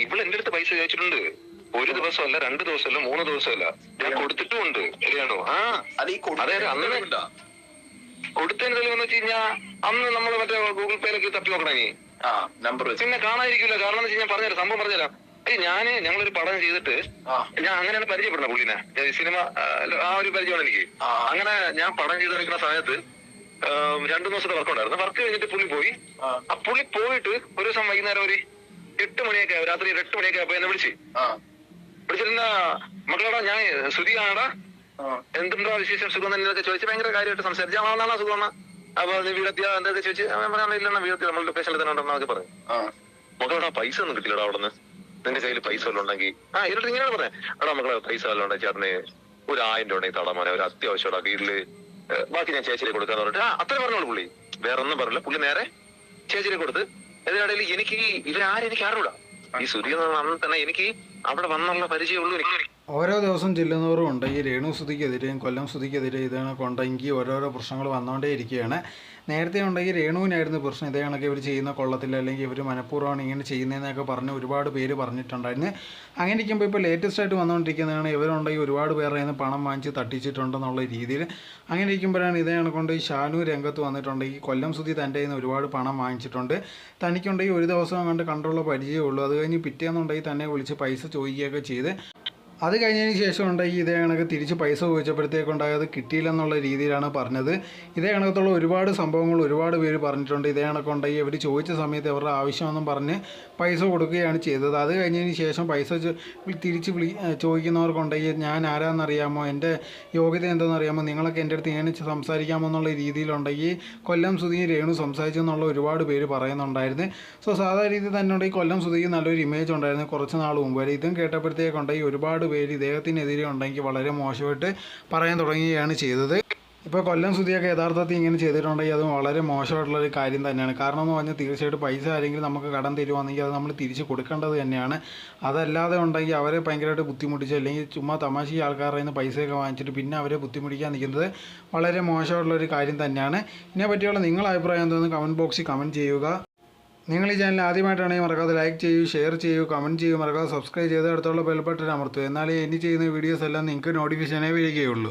ഇവൾ എന്റെ അടുത്ത് പൈസ ചോദിച്ചിട്ടുണ്ട്. ഒരു ദിവസമല്ല രണ്ട് ദിവസമല്ല മൂന്ന് ദിവസമല്ല. ഞാൻ കൊടുത്തിട്ടുമുണ്ട്. ശരിയാണോ ആ. അത് ഈ അതെ, അതെ, അന്ന് കൊടുത്തതിന് തെളിവെന്ന് വെച്ച് കഴിഞ്ഞാ അന്ന് നമ്മൾ മറ്റേ ഗൂഗിൾ പേയിലൊക്കെ തപ്പി നോക്കണേ ആ നമ്പർ പിന്നെ കാണാതിരിക്കില്ല കാരണം എന്ന് വെച്ച് ഞാൻ പറഞ്ഞുതരാം. സംഭവം പറഞ്ഞുതരാം. ഏയ് ഞാൻ ഞങ്ങളൊരു പടം ചെയ്തിട്ട് ഞാൻ അങ്ങനെയാണ് പരിചയപ്പെടുന്നത് പുള്ളിനെ. സിനിമ ആ, ഒരു പരിചയമാണ് എനിക്ക്. അങ്ങനെ ഞാൻ പടം ചെയ്ത് നിൽക്കുന്ന സമയത്ത് രണ്ടു ദിവസത്തെ വർക്ക് ഉണ്ടായിരുന്നു. വർക്ക് കഴിഞ്ഞിട്ട് പുള്ളി പോയി. ആ പുള്ളി പോയിട്ട് ഒരു ദിവസം വൈകുന്നേരം ഒരു എട്ട് മണിയൊക്കെ രാത്രി എട്ട് മണിയൊക്കെ ആയപ്പോ എന്നെ വിളിച്ച്. വിളിച്ചിരുന്ന മക്കളോടാ ഞാൻ ശ്രുതിയാണടാ? ആണടാ എന്തുണ്ടോ വിശേഷം? സുഖം എന്നൊക്കെ ചോദിച്ച് ഭയങ്കര കാര്യമായിട്ട് സംസാരിച്ചു. അവനാണ് സുഖമാണ് അപ്പൊ നീ വീടെത്തിയ എന്തൊക്കെ ചോദിച്ചു? ഇല്ലെന്ന വീടെത്തി നമ്മൾ ലൊക്കേഷനിൽ തന്നെ ഉണ്ടെന്നൊക്കെ പറഞ്ഞു. മക്കളോടാ പൈസ ഒന്നും കിട്ടില്ലടാ അവിടെ നിന്ന് നിന്റെ കയ്യിൽ പൈസ വല്ലതും ഉണ്ടെങ്കിൽ ആ എന്നിട്ട് ഇങ്ങനെയാണ് പറഞ്ഞത് എടാ മക്കളെ പൈസ വല്ലതും ഉണ്ടെങ്കിൽ ചേർന്ന് ഒരു ആയിരം രൂപ ഉണ്ടെങ്കിൽ തടാ മോനെ. ഒരു അത്യാവശ്യമാടാ വീട്ടിൽ. ബാക്കി ഞാൻ ചേച്ചിയിലേക്ക് കൊടുക്കാന്ന് പറഞ്ഞിട്ട്. ആ അത്ര പറഞ്ഞോളൂ പുള്ളി. വേറെ ഒന്നും പറഞ്ഞില്ല. പുള്ളി നേരെ ചേച്ചിയിലേക്ക് കൊടുത്ത് ഇതിനിടയിൽ എനിക്ക് ഇവരാരും എനിക്ക് അറിവിടാം ഈ സുധീർ എന്ന് പറഞ്ഞ അന്ന് തന്നെ എനിക്ക് അവിടെ വന്നുള്ള പരിചയമുള്ളൂ എനിക്ക്. ഓരോ ദിവസം ചെല്ലുന്നവരും ഉണ്ട്. ഈ രേണു സ്തുതിക്കെതിരെയും കൊല്ലം സ്തുതിക്കെതിരെ ഇത് കണക്ക് ഉണ്ടെങ്കിൽ ഓരോരോ പ്രശ്നങ്ങൾ വന്നുകൊണ്ടേ ഇരിക്കുകയാണ് നേരത്തെ ഉണ്ടെങ്കിൽ രേണുവിനായിരുന്നു പ്രശ്നം. ഇതേ കണക്ക് ഇവർ ചെയ്യുന്ന കൊള്ളത്തില്ല അല്ലെങ്കിൽ ഇവർ മനഃപൂർവമാണ് ഇങ്ങനെ ചെയ്യുന്നതെന്നൊക്കെ പറഞ്ഞ് ഒരുപാട് പേര് പറഞ്ഞിട്ടുണ്ടായിരുന്നു. അങ്ങനെ ഇരിക്കുമ്പോൾ ഇപ്പോൾ ലേറ്റസ്റ്റ് ആയിട്ട് വന്നുകൊണ്ടിരിക്കുന്നതാണ് ഇവരുണ്ടെങ്കിൽ ഒരുപാട് പേരുടെ നിന്ന് പണം വാങ്ങിച്ച് തട്ടിച്ചിട്ടുണ്ടെന്നുള്ള രീതിയിൽ അങ്ങനെ ഇരിക്കുമ്പോഴാണ് ഇതേ കണക്കൊണ്ട് ഷാനു രംഗത്ത് വന്നിട്ടുണ്ടെങ്കിൽ കൊല്ലം സുധി തന്റെ നിന്ന് ഒരുപാട് പണം വാങ്ങിച്ചിട്ടുണ്ട്. തനിക്കുണ്ടെങ്കിൽ ഒരു ദിവസം കണ്ട് കണ്ടുള്ള പരിചയമുള്ളൂ അത് കഴിഞ്ഞ് പിറ്റേന്നുണ്ടെങ്കിൽ തന്നെ വിളിച്ച് പൈസ ചോദിക്കുകയൊക്കെ ചെയ്ത് അത് കഴിഞ്ഞതിന് ശേഷം ഉണ്ടായി ഇതേ കണക്ക് തിരിച്ച് പൈസ ചോദിച്ചപ്പോഴത്തേക്കുണ്ടായത് കിട്ടിയില്ലെന്നുള്ള രീതിയിലാണ് പറഞ്ഞത്. ഇതേ കണക്കത്തുള്ള ഒരുപാട് സംഭവങ്ങൾ ഒരുപാട് പേര് പറഞ്ഞിട്ടുണ്ട്. ഇതേ കണക്കുണ്ടായി ഇവർ ചോദിച്ച സമയത്ത് അവരുടെ ആവശ്യമെന്നും പറഞ്ഞ് പൈസ കൊടുക്കുകയാണ് ചെയ്തത്. അത് കഴിഞ്ഞതിന് ശേഷം പൈസ തിരിച്ച് വിളി ചോദിക്കുന്നവർക്കുണ്ടെങ്കിൽ ഞാൻ ആരാന്നറിയാമോ? എന്റെ യോഗ്യത എന്താണെന്നറിയാമോ നിങ്ങളൊക്കെ എന്റെ അടുത്ത് ഇങ്ങനെ സംസാരിക്കാമോ എന്നുള്ള രീതിയിലുണ്ടെങ്കിൽ കൊല്ലം സുധിയും രേണു സംസാരിച്ചു എന്നുള്ള ഒരുപാട് പേര് പറയുന്നുണ്ടായിരുന്നു. സോ സാധാരണ രീതിയിൽ തന്നെ ഉണ്ടെങ്കിൽ കൊല്ലം സുധിക്ക് നല്ലൊരു ഇമേജ് ഉണ്ടായിരുന്നു കുറച്ച് നാൾ മുമ്പ്. വരെ ഇതും കേട്ടപ്പോഴത്തേക്കുണ്ടെങ്കിൽ ഒരുപാട് പേര് ഇദ്ദേഹത്തിനെതിരെ ഉണ്ടെങ്കിൽ വളരെ മോശമായിട്ട് പറയാൻ തുടങ്ങുകയാണ് ചെയ്തത്. ഇപ്പോൾ കൊല്ലം സ്തുതിയൊക്കെ യഥാർത്ഥത്തിൽ ഇങ്ങനെ ചെയ്തിട്ടുണ്ടെങ്കിൽ അത് വളരെ മോശമായിട്ടുള്ള ഒരു കാര്യം തന്നെയാണ്. കാരണം എന്ന് പറഞ്ഞാൽ തീർച്ചയായിട്ടും പൈസ ആരെങ്കിലും നമുക്ക് കടം തരുവാണെങ്കിൽ അത് നമ്മൾ തിരിച്ച് കൊടുക്കേണ്ടത് തന്നെയാണ്. അതല്ലാതെ ഉണ്ടെങ്കിൽ അവരെ ഭയങ്കരമായിട്ട് ബുദ്ധിമുട്ടിച്ച് അല്ലെങ്കിൽ ചുമ്മാ തമാശ ആൾക്കാരുടെ നിന്ന് പൈസയൊക്കെ വാങ്ങിച്ചിട്ട് പിന്നെ അവരെ ബുദ്ധിമുട്ടിക്കാൻ നിൽക്കുന്നത് വളരെ മോശമായിട്ടുള്ളൊരു കാര്യം തന്നെയാണ്. ഇതിനെ പറ്റിയുള്ള നിങ്ങളുടെ അഭിപ്രായം എന്തോന്ന് കമന്റ് ബോക്സിൽ കമന്റ് ചെയ്യുക. നിങ്ങൾ ഈ ചാനൽ ആദ്യമായിട്ടാണെങ്കിൽ മറക്കാതെ ലൈക്ക് ചെയ്യൂ ഷെയർ ചെയ്യൂ കമന്റ് ചെയ്യൂ മറക്കാതെ സബ്സ്ക്രൈബ് ചെയ്ത് അടുത്തുള്ള ബെൽബട്ടൻ അമർത്തു. എന്നാലേ ഇനി ചെയ്യുന്ന വീഡിയോസ് എല്ലാം നിങ്ങൾക്ക് നോട്ടിഫിക്കേഷനേ വരികയുള്ളൂ.